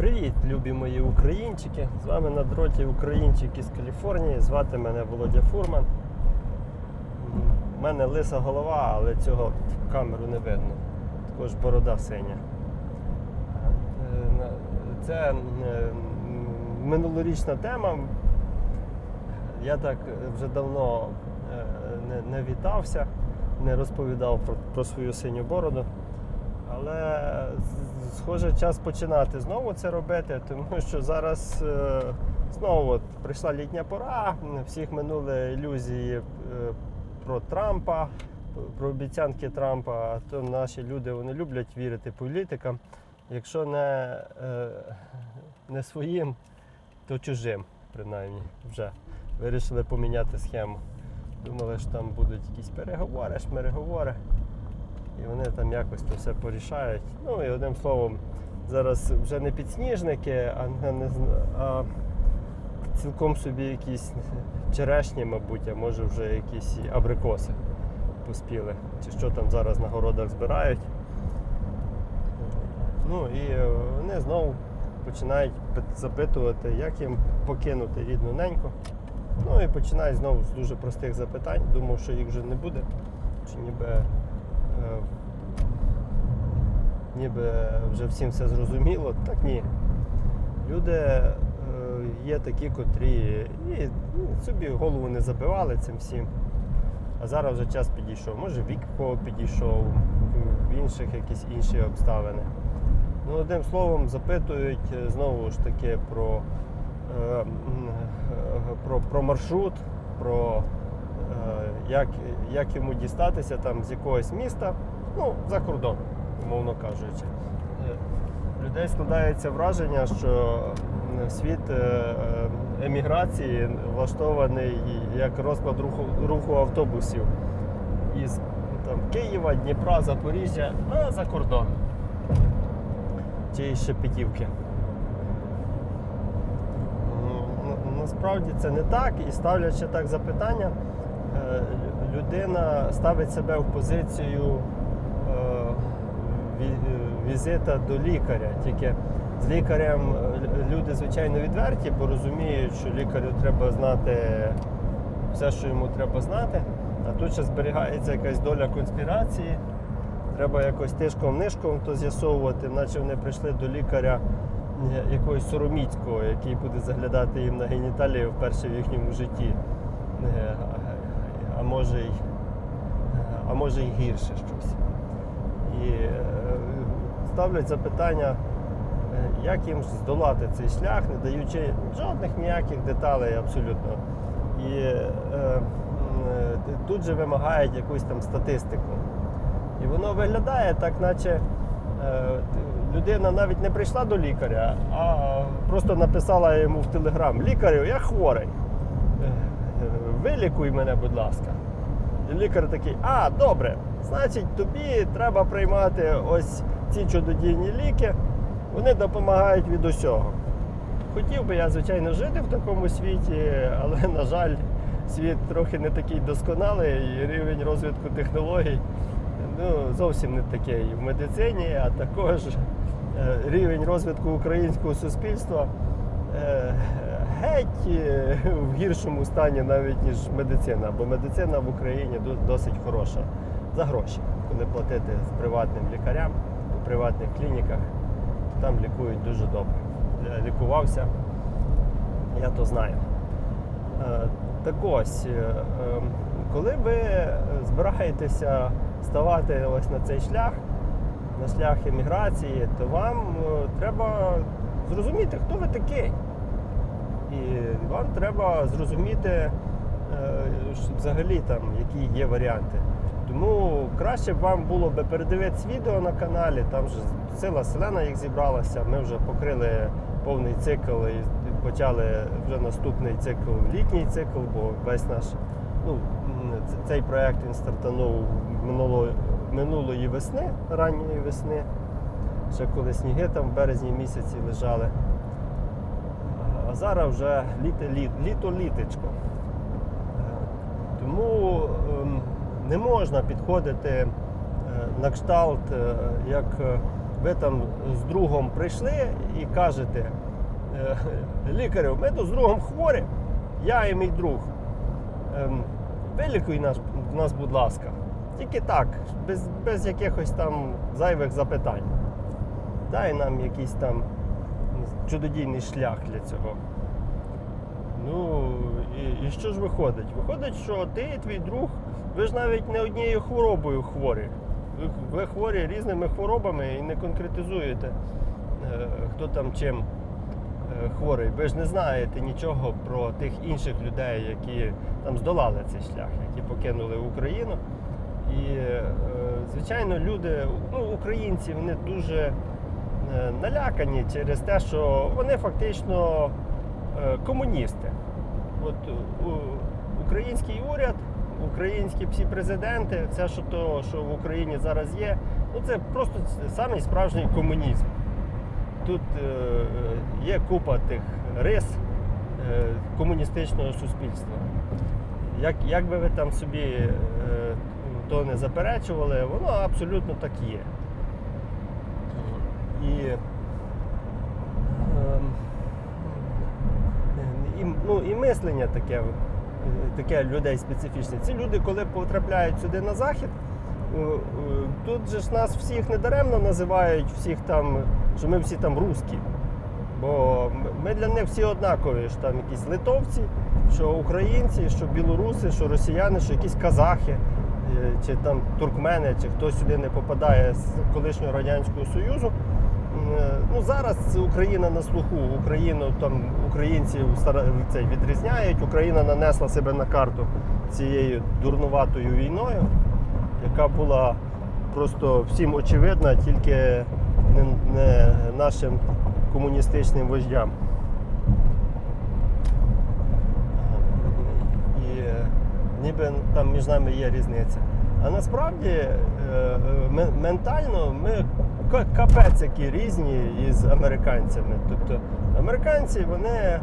Привіт, любі мої українчики! З вами на дроті українчик із Каліфорнії. Звати мене Володя Фурман. У мене лиса голова, але цього в камеру не видно. Також борода синя. Е, Це е, минулорічна тема. Я так вже давно е, не, вітався, не розповідав про свою синю бороду. Але схоже, час починати знову це робити, тому що зараз е, знову прийшла літня пора, всіх минули ілюзії е, про Трампа, про обіцянки Трампа. А то наші люди вони люблять вірити політикам. Якщо не, е, не своїм, то чужим, принаймні, вже вирішили поміняти схему. Думали, що там будуть якісь переговори, шмереговори. І вони там якось то все порішають. Ну і одним словом, зараз вже не підсніжники, а, не- а цілком собі якісь черешні, мабуть, а може вже якісь абрикоси поспіли. Чи що там зараз на городах збирають. Ну і вони знову починають запитувати, як їм покинути рідну неньку. Ну і починають знову з дуже простих запитань. Думав, що їх вже не буде. Чи ніби ніби вже всім все зрозуміло. Так ні. Люди е, є такі, котрі і ну, собі голову не забивали цим всім. А зараз вже час підійшов. Може вік підійшов, в інших якісь інші обставини. Ну, одним словом, запитують е, знову ж таки про, е, е, про, про маршрут, про е, як, як йому дістатися там з якогось міста, ну, за кордон, умовно кажучи. Е, Людей складається враження, що світ е, е, еміграції влаштований як розклад руху, руху автобусів із там, Києва, Дніпра, Запоріжжя, а за кордон. Чи Шепетівки. Насправді це не так, і ставлячи так запитання, е, людина ставить себе в позицію е, е, візита до лікаря. Тільки з лікарем е, люди, звичайно, відверті, бо розуміють, що лікарю треба знати все, що йому треба знати. А тут ще зберігається якась доля конспірації. Треба якось тишком-нишком то з'ясовувати, наче вони прийшли до лікаря е, якогось сороміцького, який буде заглядати їм на геніталії вперше в їхньому житті. А може й, а може й гірше щось. І е, ставлять запитання, е, як їм здолати цей шлях, не даючи жодних ніяких деталей абсолютно. І е, е, тут же вимагають якусь там статистику. І воно виглядає так, наче е, людина навіть не прийшла до лікаря, а просто написала йому в телеграм: лікарю, я хворий. Вилікуй мене, будь ласка. І лікар такий, а, добре, значить, тобі треба приймати ось ці чудодійні ліки, вони допомагають від усього. Хотів би я, звичайно, жити в такому світі, але, на жаль, світ трохи не такий досконалий, і рівень розвитку технологій ну, зовсім не такий в медицині, а також е, рівень розвитку українського суспільства е, геть е, в гіршому стані навіть ніж медицина, бо медицина в Україні досить хороша за гроші, коли платити приватним лікарям у приватних клініках, там лікують дуже добре. Я лікувався, я то знаю. Е, Так ось, е, е, коли ви збираєтеся ставати ось на цей шлях, на шлях еміграції, то вам е, треба зрозуміти, хто ви такий. І вам треба зрозуміти е, взагалі там, які є варіанти. Тому краще б вам було би передивитися відео на каналі, там вже сила селена їх зібралася. Ми вже покрили повний цикл і почали вже наступний цикл, літній цикл, бо весь наш ну, цей проект він стартанув минулої, минулої весни, ранньої весни, ще коли сніги там в березні місяці лежали. А зараз вже літо, літо, літо літечко. Е, Тому ем, не можна підходити е, на кшталт, е, як ви там з другом прийшли і кажете, лікарю, ми тут з другом хворі, я і мій друг. Ем, Вилікуй нас, нас, будь ласка. Тільки так, без, без якихось там зайвих запитань. Дай нам якийсь там чудодійний шлях для цього. Ну, і, і що ж виходить? Виходить, що ти і твій друг, ви ж навіть не однією хворобою хворі. Ви, ви хворі різними хворобами і не конкретизуєте, е, хто там чим е, хворий. Ви ж не знаєте нічого про тих інших людей, які там здолали цей шлях, які покинули Україну. І, е, звичайно, люди, ну, українці, вони дуже налякані через те, що вони фактично е, комуністи. От е, український уряд, українські всі президенти, це що то, що в Україні зараз є, ну це просто самий справжній комунізм. Тут е, є купа тих рис е, комуністичного суспільства. Як, як би ви там собі е, то не заперечували, воно абсолютно так є. І, ем, і, ну, і мислення таке, таке людей специфічне. Ці люди, коли потрапляють сюди на захід, е, е, тут же ж нас всіх недаремно називають, всіх там, що ми всі там русські. Бо ми для них всі однакові, що там якісь литовці, що українці, що білоруси, що росіяни, що якісь казахи, е, чи там туркмени, чи хтось сюди не попадає з колишнього Радянського Союзу. Е, Ну, зараз Україна на слуху, Україну там українців цей, відрізняють. Україна нанесла себе на карту цією дурнуватою війною, яка була просто всім очевидна, тільки не, не нашим комуністичним вождям. Е, ніби там між нами є різниця. А насправді ментально ми капець які різні із американцями. Тобто американці вони е,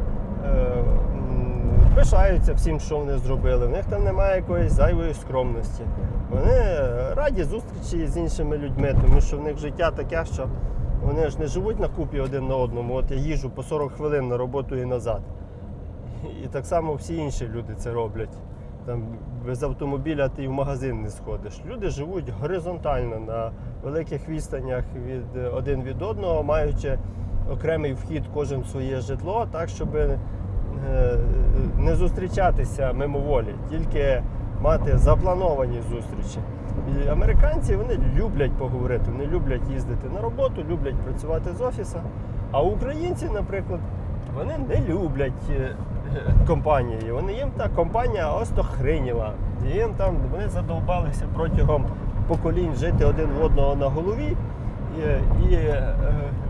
пишаються всім, що вони зробили. В них там немає якоїсь зайвої скромності. Вони раді зустрічі з іншими людьми, тому що в них життя таке, що вони ж не живуть на купі один на одному. От я їжу по 40 хвилин на роботу і назад. І так само всі інші люди це роблять. Там без автомобіля ти в магазин не сходиш. Люди живуть горизонтально на великих відстанях від один від одного, маючи окремий вхід кожен в своє житло, так щоб е, не зустрічатися мимоволі, тільки мати заплановані зустрічі. І американці вони люблять поговорити, вони люблять їздити на роботу, люблять працювати з офіса. А українці, наприклад, вони не люблять е, компанії. Вони їм та компанія остохриніла. Їм там вони задовбалися протягом поколінь жити один в одного на голові. І, і е,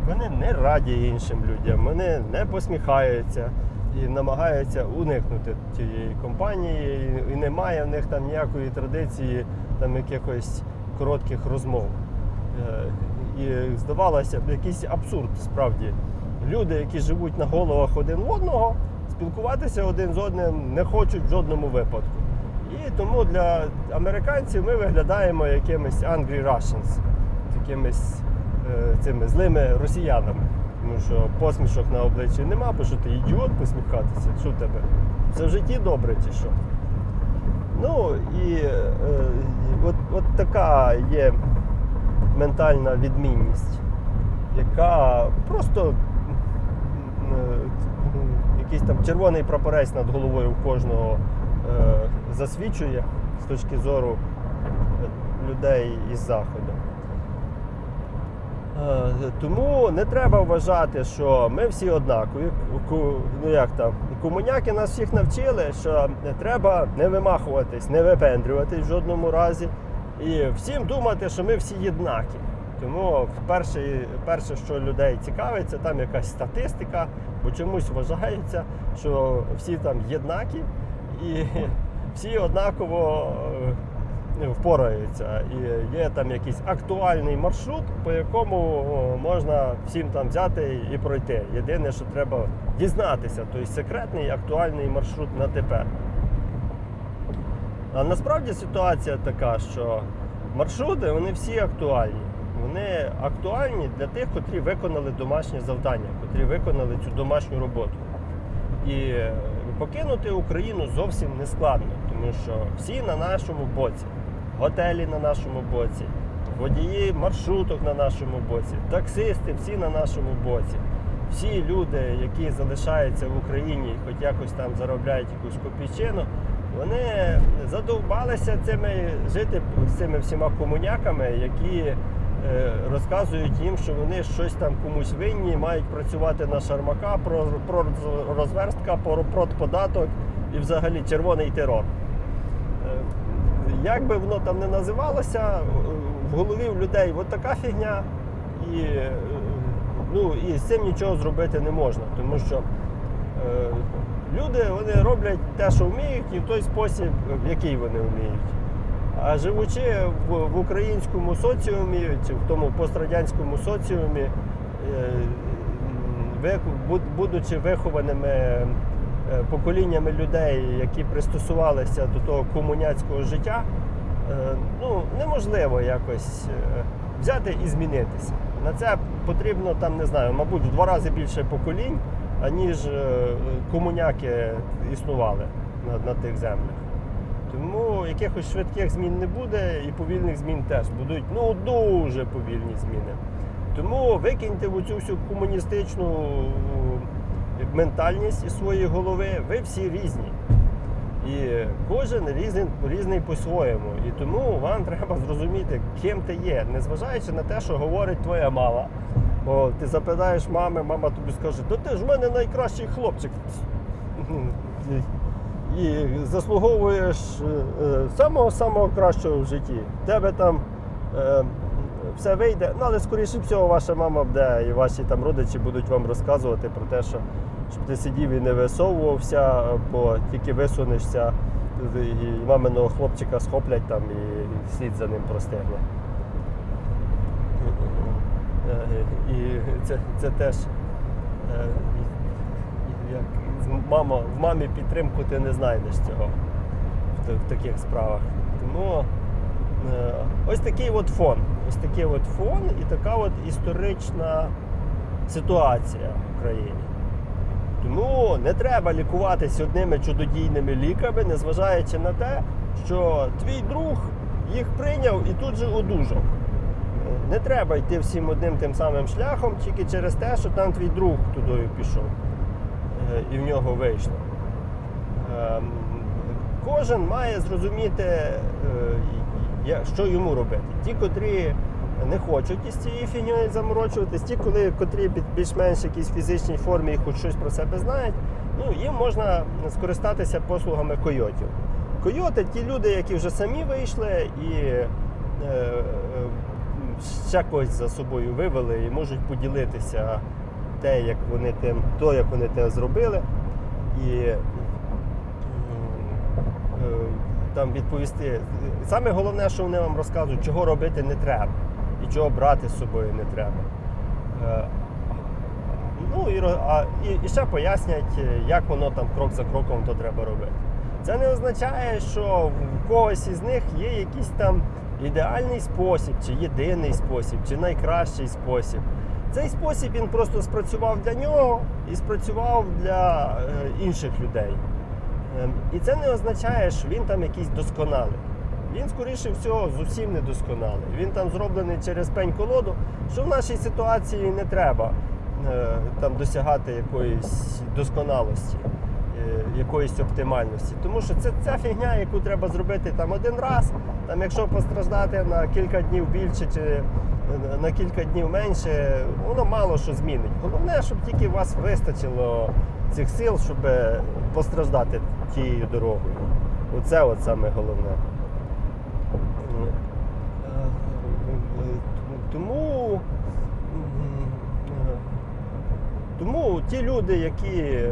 вони не раді іншим людям, вони не посміхаються і намагаються уникнути тієї компанії. І, і немає в них там ніякої традиції там якихось коротких розмов. Е, І здавалося б, якийсь абсурд справді. Люди, які живуть на головах один одного, спілкуватися один з одним не хочуть в жодному випадку. І тому для американців ми виглядаємо якимись angry Russians, якимись е, цими злими росіянами. Тому що посмішок на обличчі нема, бо що ти ідіот посміхатися, що тебе? Це в житті добре чи що? Ну і е, от, от така є ментальна відмінність, яка просто якийсь там червоний прапорець над головою у кожного е, засвідчує з точки зору е, людей із заходу. Е, Тому не треба вважати, що ми всі однакові. Ну як там, комуняки нас всіх навчили, що не треба не вимахуватись, не випендрюватись в жодному разі. І всім думати, що ми всі єднакі. Тому перше, перше, що людей цікавить, це там якась статистика, бо чомусь вважається, що всі там єднакі і всі однаково е, впораються. І є там якийсь актуальний маршрут, по якому можна всім там взяти і пройти. Єдине, що треба дізнатися, той секретний актуальний маршрут на тепер. А насправді ситуація така, що маршрути вони всі актуальні. Вони актуальні для тих, котрі виконали домашнє завдання, котрі виконали цю домашню роботу. І е, покинути Україну зовсім не складно, тому що всі на нашому боці, готелі на нашому боці, водії маршруток на нашому боці, таксисти всі на нашому боці. Всі люди, які залишаються в Україні і хоч якось там заробляють якусь копійчину, вони задовбалися цими жити цими всіма комуняками, які розказують їм, що вони щось там комусь винні, мають працювати на шармака, про, про розверстка, про продподаток і взагалі червоний терор. Е, Як би воно там не називалося, е, в голові в людей от така фігня, і, е, ну, і з цим нічого зробити не можна, тому що е, люди вони роблять те, що вміють, і в той спосіб, в який вони вміють. А живучи в, українському соціумі, чи в тому пострадянському соціумі, е, будучи вихованими е, поколіннями людей, які пристосувалися до того комуняцького життя, е, ну, неможливо якось взяти і змінитися. На це потрібно там, не знаю, мабуть, в два рази більше поколінь, аніж комуняки існували на, на тих землях. Тому якихось швидких змін не буде і повільних змін теж будуть ну дуже повільні зміни. Тому викиньте в цю всю комуністичну е, ментальність із своєї голови. Ви всі різні. І кожен різний, різний по-своєму. І тому вам треба зрозуміти, ким ти є, незважаючи на те, що говорить твоя мама. Бо ти запитаєш мами, мама тобі скаже, то ти ж в мене найкращий хлопчик. І заслуговуєш самого-самого кращого в житті. Тебе там е, все вийде, ну але скоріше всього ваша мама буде і ваші там родичі будуть вам розказувати про те, що щоб ти сидів і не висовувався, бо тільки висунешся, і маминого хлопчика схоплять там і слід за ним простигне. Е, І це, це теж е, як мама, в мамі підтримку ти не знайдеш цього в, в таких справах. Тому е, ось такий от фон. Ось такий от фон і така от історична ситуація в країні. Тому не треба лікуватися одними чудодійними ліками, незважаючи на те, що твій друг їх прийняв і тут же одужав. Не треба йти всім одним тим самим шляхом тільки через те, що там твій друг тудою пішов і в нього вийшло. Ем, Кожен має зрозуміти, е, що йому робити. Ті, котрі не хочуть із цією фігньою заморочуватись, ті, коли, котрі під більш-менш якійсь фізичній формі і хоч щось про себе знають, ну, їм можна скористатися послугами койотів. Койоти ті люди, які вже самі вийшли і е, е, ще когось за собою вивели і можуть поділитися те, як вони тим, то, як вони те зробили. І е, там відповісти. Саме головне, що вони вам розказують, чого робити не треба і чого брати з собою не треба. Е, Ну і, а, і, і ще пояснять, як воно там крок за кроком то треба робити. Це не означає, що в когось із них є якийсь там ідеальний спосіб, чи єдиний спосіб, чи найкращий спосіб. Цей спосіб він просто спрацював для нього і спрацював для е, інших людей. Ем, І це не означає, що він там якийсь досконалий. Він, скоріше всього, зовсім не досконалий. Він там зроблений через пень-колоду, що в нашій ситуації не треба е, там досягати якоїсь досконалості, е, якоїсь оптимальності. Тому що це ця фігня, яку треба зробити там один раз. Там, якщо постраждати на кілька днів більше чи на кілька днів менше, воно мало що змінить. Головне, щоб тільки вас вистачило цих сил, щоб постраждати тією дорогою. Оце от саме головне. Тому, тому ті люди, які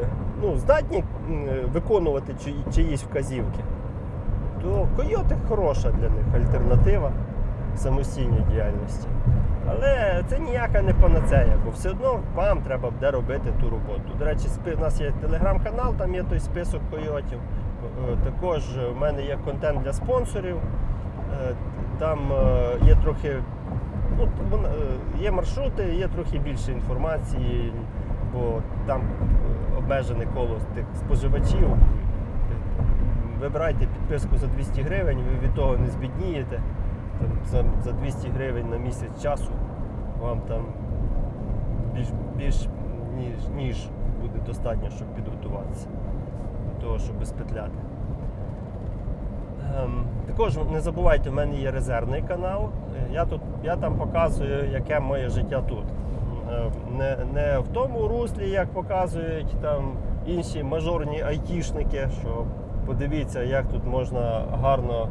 ну, здатні виконувати чиїсь вказівки, то койоти хороша для них альтернатива самостійній діяльності. Але це ніяка не панацея, бо все одно вам треба буде робити ту роботу. До речі, у нас є телеграм-канал, там є той список койотів. Е, Також в мене є контент для спонсорів. Е, Там е, є трохи Ну, є маршрути, є трохи більше інформації, бо там обмежене коло тих споживачів. Вибирайте підписку за 200 гривень, ви від того не збіднієте. Там, за, за 200 гривень на місяць часу вам там більш, більш ніж, ніж буде достатньо, щоб підготуватися до того, щоб спетляти. Ем, також не забувайте, в мене є резервний канал. Я, тут, я там показую, яке моє життя тут. Е, Не, не в тому руслі, як показують там інші мажорні айтішники, що подивіться, як тут можна гарно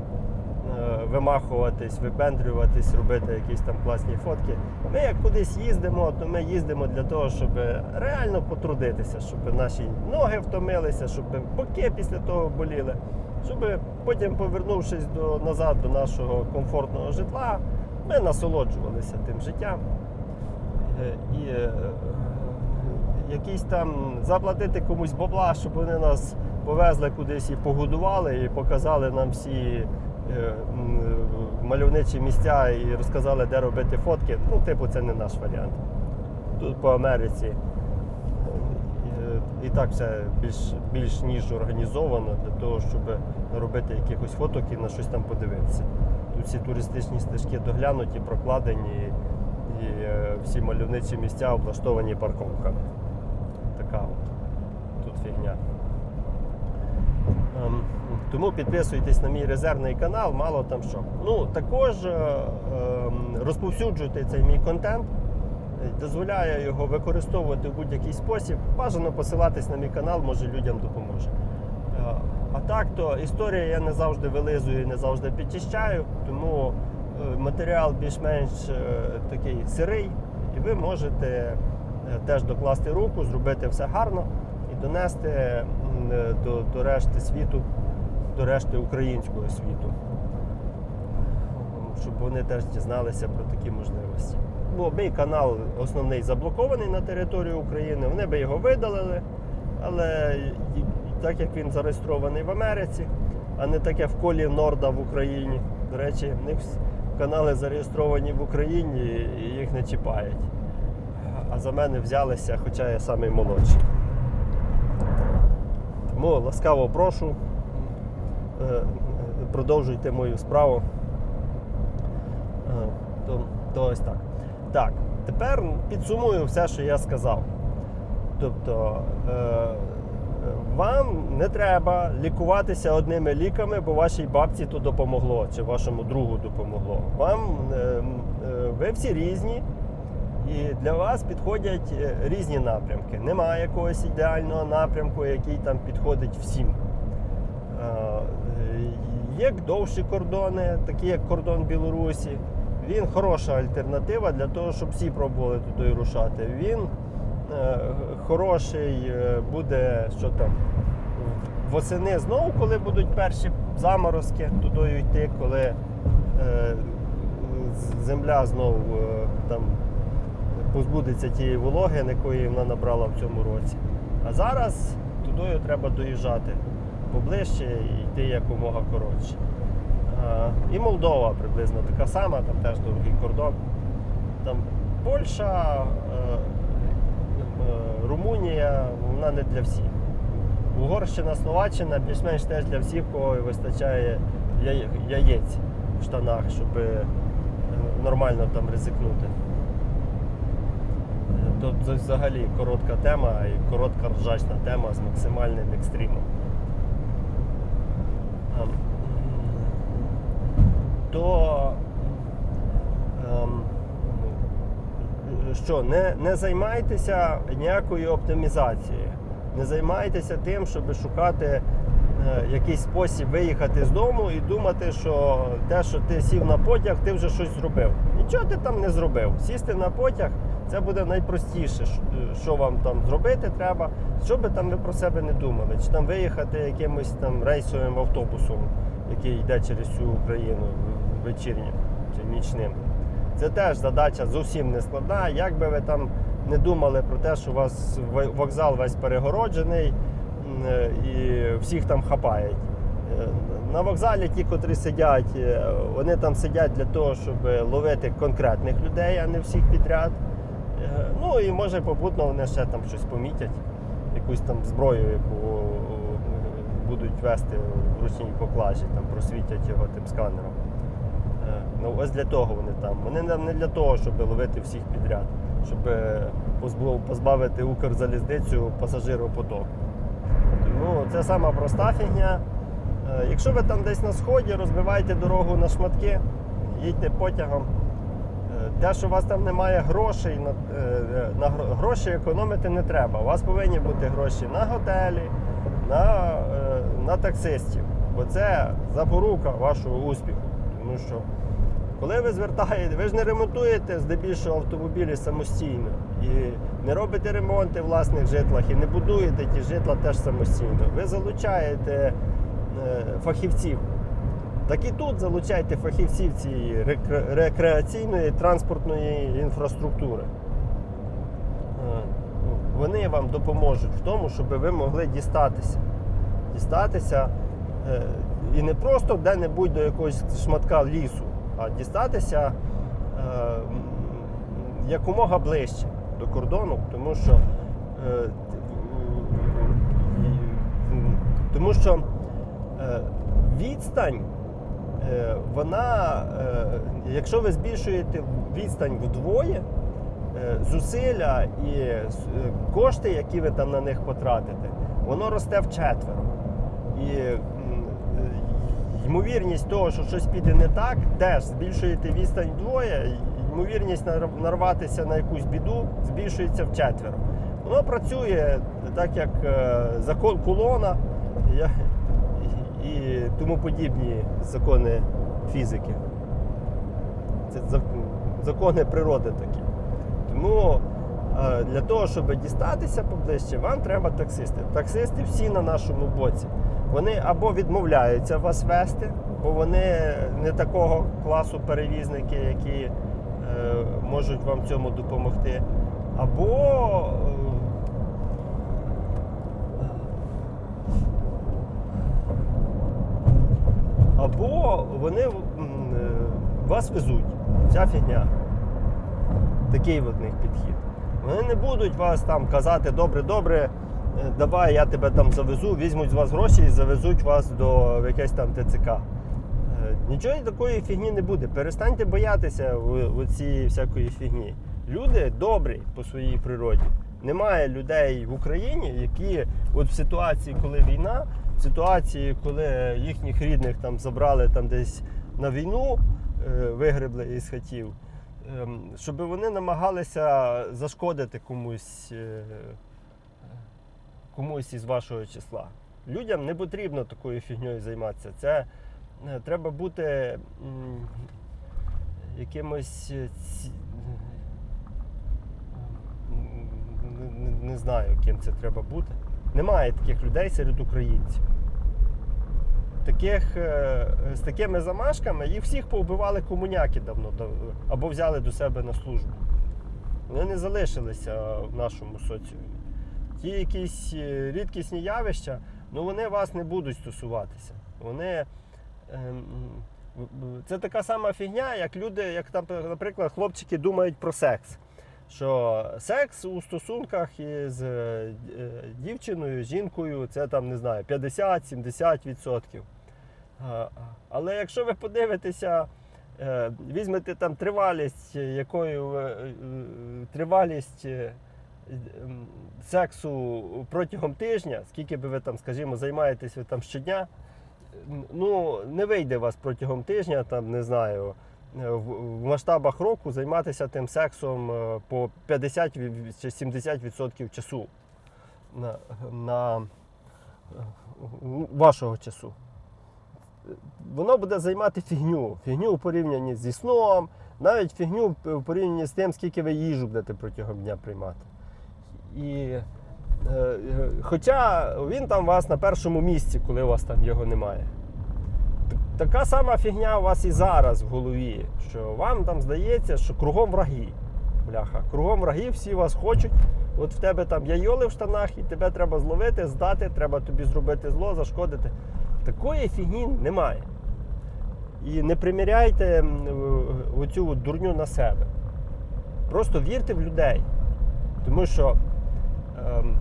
вимахуватись, випендрюватись, робити якісь там класні фотки. Ми як кудись їздимо, то ми їздимо для того, щоб реально потрудитися, щоб наші ноги втомилися, щоб боки після того боліли, щоб потім, повернувшись до, назад до нашого комфортного житла, ми насолоджувалися тим життям. Е, І е, якісь там заплатити комусь бабла, щоб вони нас повезли кудись і погодували, і показали нам всі е, мальовничі місця і розказали, де робити фотки. Ну, типу, це не наш варіант. Тут по Америці. е, І так все більш, більш ніж організовано для того, щоб робити якихось фоток і на щось там подивитися. Тут всі туристичні стежки доглянуті, прокладені, і е, всі мальовничі місця облаштовані парковками. Така от тут фігня. Ем, Тому підписуйтесь на мій резервний канал, мало там що. Ну, також е, ем, розповсюджуйте цей мій контент. Е, Дозволяю його використовувати в будь-який спосіб. Бажано посилатись на мій канал, може людям допоможе. Е, А так то історія я не завжди вилизую, і не завжди підчищаю, тому матеріал більш-менш такий сирий, і ви можете теж докласти руку, зробити все гарно і донести до, до решти світу, до решти українського світу, щоб вони теж дізналися про такі можливості. Бо мій канал основний заблокований на території України, вони би його видалили, але так як він зареєстрований в Америці, а не таке в колі Норда в Україні. До речі, в них канали зареєстровані в Україні і їх не чіпають. А за мене взялися, хоча я самий молодший. Тому ласкаво прошу, е, продовжуйте мою справу. Е, То, то ось так. Так, тепер підсумую все, що я сказав. Тобто е, вам не треба лікуватися одними ліками, бо вашій бабці то допомогло, чи вашому другу допомогло. Вам е, е, ви всі різні, і для вас підходять е, різні напрямки. Немає якогось ідеального напрямку, який там підходить всім. Е, Є довші кордони, такі як кордон Білорусі. Він хороша альтернатива для того, щоб всі пробували туди рушати. Він е, хороший е, буде, що там, восени знову, коли будуть перші заморозки, туди йти, коли е, земля знову е, там позбудеться тієї вологи, якої вона набрала в цьому році. А зараз туди треба доїжджати поближче і йти якомога коротше. І Молдова приблизно така сама, там теж довгий кордон. Там Польща, е, е, Румунія, вона не для всіх. Угорщина, Словаччина більш-менш теж для всіх, кого вистачає яєць в штанах, щоб е, нормально там ризикнути. Тут це взагалі коротка тема і коротка ржачна тема з максимальним екстримом. Ем, То ем, що, не, не займайтеся ніякою оптимізацією. Не займайтеся тим, щоб шукати е, якийсь спосіб виїхати з дому і думати, що те, що ти сів на потяг, ти вже щось зробив. Нічого ти там не зробив. Сісти на потяг це буде найпростіше, що- що вам там зробити треба, що би там ви про себе не думали. Чи там виїхати якимось там рейсовим автобусом, який йде через всю Україну вечірнім чи нічним. Це теж задача зовсім не складна. Як би ви там не думали про те, що у вас вокзал весь перегороджений е, і всіх там хапають. Е, На вокзалі ті, котрі сидять, е, вони там сидять для того, щоб ловити конкретних людей, а не всіх підряд. Е, Ну і може попутно вони ще там щось помітять, якусь там зброю, яку е, будуть вести в ручній поклажі, там просвітять його тим сканером. Е, Ну, ось для того вони там. Вони не для того, щоб ловити всіх підряд, щоб позбавити Укрзалізницю пасажиропотоку. Тому це сама проста фігня. Якщо ви там десь на сході, розбивайте дорогу на шматки, їдьте потягом. Е, Те, що у вас там немає грошей, на, е, на гроші економити не треба. У вас повинні бути гроші на готелі, на, е, на таксистів. Бо це запорука вашого успіху. Тому що коли ви звертаєте, ви ж не ремонтуєте здебільшого автомобілі самостійно і не робите ремонти в власних житлах і не будуєте ті житла теж самостійно. Ви залучаєте е, фахівців. Так і тут залучайте фахівців цієї рекре- рекреаційної транспортної інфраструктури. Е, Вони вам допоможуть в тому, щоб ви могли дістатися. Дістатися е, і не просто де-небудь до якогось шматка лісу, а дістатися е, якомога ближче до кордону, тому що, е, тому що е, відстань е, вона, е, якщо ви збільшуєте відстань вдвоє, е, зусилля і е, кошти, які ви там на них потратите, воно росте вчетверо. І е, ймовірність того, що щось піде не так, теж збільшуєте відстань вдвоє, ймовірність нарватися на якусь біду збільшується вчетверо. Воно працює так, як е, закон кулона тому подібні закони фізики. Це закони природи такі. Тому е, для того, щоб дістатися поближче, вам треба таксисти. Таксисти всі на нашому боці. Вони або відмовляються вас вести, бо вони не такого класу перевізники, які е, можуть вам цьому допомогти. Або е, або вони е, вас везуть. Ця фігня. Такий в них підхід. Вони не будуть вас там казати, добре, добре, е, давай я тебе там завезу, візьмуть з вас гроші і завезуть вас до якесь там ТЦК. Е, Нічого такої фігні не буде. Перестаньте боятися цієї всякої фігні. Люди добрі по своїй природі. Немає людей в Україні, які от в ситуації, коли війна, ситуації, коли їхніх рідних там забрали там десь на війну, е, вигребли із хатів, ем, щоб вони намагалися зашкодити комусь, е, комусь із вашого числа. Людям не потрібно такою фігньою займатися. Це е, треба бути якимось. е, Не знаю, ким це треба бути. Немає таких людей серед українців. Таких, е, з такими замашками їх всіх повбивали комуняки давно або взяли до себе на службу. Вони не залишилися в нашому соціумі. Ті якісь е, рідкісні явища, ну вони вас не будуть стосуватися. Вони. ем, Це така сама фігня, як люди, як там, наприклад, хлопчики думають про секс. Що секс у стосунках із е, е, дівчиною, жінкою, це там не знаю, 50-70%. А, Але якщо ви подивитеся, е, візьмете там тривалість, якою тривалість сексу протягом тижня, скільки би ви там, скажімо, займаєтесь ви там щодня, ну не вийде вас протягом тижня, там не знаю. Е, В масштабах року займатися тим сексом е, по 50 чи 70% часу на, на е, вашого часу воно буде займати фігню. Фігню у порівнянні зі сном, навіть фігню в порівнянні з тим, скільки ви їжу будете протягом дня приймати. І, хоча він там у вас на першому місці, коли у вас там його немає. Така сама фігня у вас і зараз в голові, що вам там здається, що кругом враги. Бляха, кругом враги, всі вас хочуть. От в тебе там яйоли в штанах, і тебе треба зловити, здати, треба тобі зробити зло, зашкодити. Такої фігні немає. І не приміряйте оцю дурню на себе. Просто вірте в людей. Тому що ем,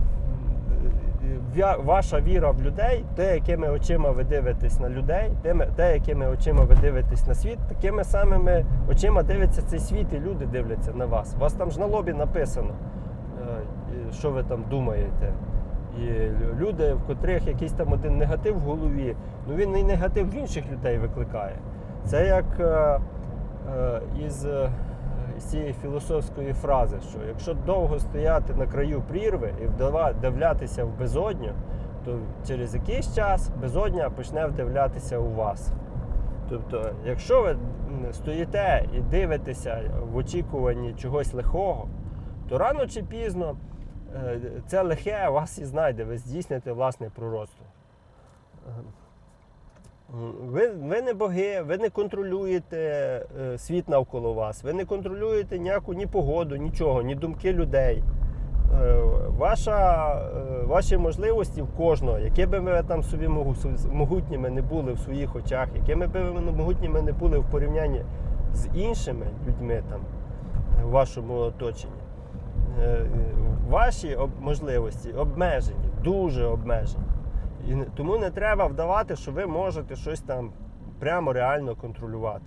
ваша віра в людей, те, якими очима ви дивитесь на людей, те, якими очима ви дивитесь на світ, такими самими очима дивиться цей світ, і люди дивляться на вас. У вас там ж на лобі написано, е, що ви там думаєте. І люди, в котрих якийсь там один негатив в голові, ну він і негатив в інших людей викликає. Це як е, е, із, із цієї філософської фрази, що якщо довго стояти на краю прірви і вдивлятися в безодню, то через якийсь час безодня почне вдивлятися у вас. Тобто, якщо ви стоїте і дивитеся в очікуванні чогось лихого, то рано чи пізно е, це лихе вас і знайде, ви здійсните власне пророцтво. Ви, ви не боги, ви не контролюєте е, світ навколо вас, ви не контролюєте ніяку ні погоду, нічого, ні думки людей. Е, Ваша, е, ваші можливості в кожного, які би ви там собі могутніми не були в своїх очах, якими би ви могутніми не були в порівнянні з іншими людьми там, в вашому оточенні, ваші можливості обмежені, дуже обмежені. І тому не треба вдавати, що ви можете щось там прямо реально контролювати.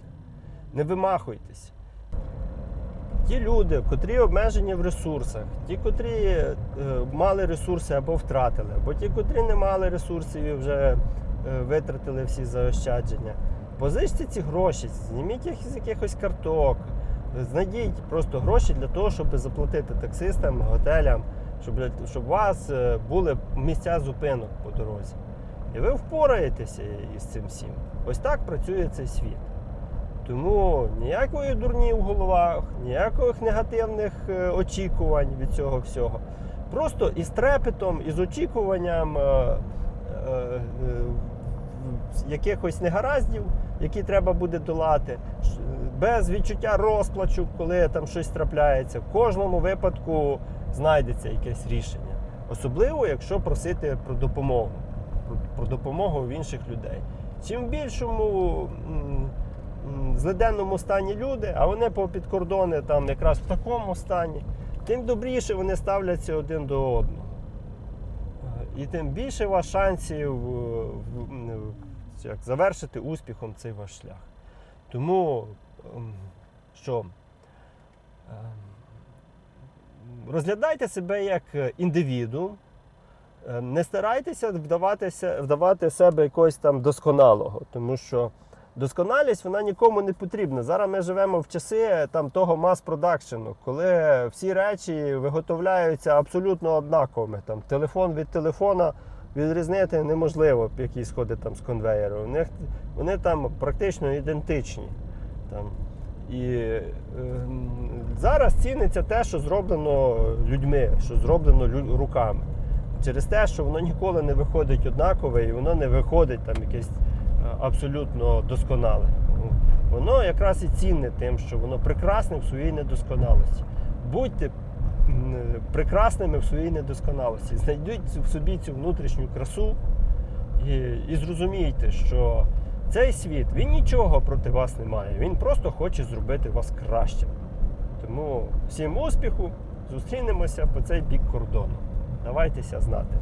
Не вимахуйтесь. Ті люди, котрі обмежені в ресурсах, ті, котрі е, мали ресурси або втратили, або ті, котрі не мали ресурсів і вже е, витратили всі заощадження. Позичте ці гроші, зніміть їх з якихось карток, знайдіть просто гроші для того, щоб заплатити таксистам, готелям, щоб, щоб у вас е, були місця зупинок по дорозі. І ви впораєтеся із цим всім. Ось так працює цей світ. Тому ніякої дурні в головах, ніяких негативних е, очікувань від цього всього. Просто із трепетом, із очікуванням е, е, е, якихось негараздів, які треба буде долати, без відчуття розплачу, коли там щось трапляється. В кожному випадку знайдеться якесь рішення. Особливо, якщо просити про допомогу, про, допомогу в інших людей. Чим в більшому злиденному стані люди, а вони по підкордони там якраз в такому стані, тим добріше вони ставляться один до одного. Е, І тим більше у вас шансів е, м, як, завершити успіхом цей ваш шлях. Тому ем, що ем, розглядайте себе як е, індивіду, е, не старайтеся вдаватися, вдавати себе якогось там досконалого, тому що досконалість вона нікому не потрібна. Зараз ми живемо в часи там, того мас-продакшену, коли всі речі виготовляються абсолютно однаковими. Там, телефон від телефона відрізнити неможливо, який сходить там з конвеєру. Них, вони там практично ідентичні. Там. І е, зараз ціниться те, що зроблено людьми, що зроблено руками. Через те, що воно ніколи не виходить однакове і воно не виходить там якесь е, абсолютно досконале. Воно якраз і цінне тим, що воно прекрасне в своїй недосконалості. Будьте прекрасними в своїй недосконалості. Знайдіть в собі цю внутрішню красу і, і зрозумійте, що цей світ він нічого проти вас не має. Він просто хоче зробити вас кращим. Тому всім успіху, зустрінемося по цей бік кордону. Давайтеся знати.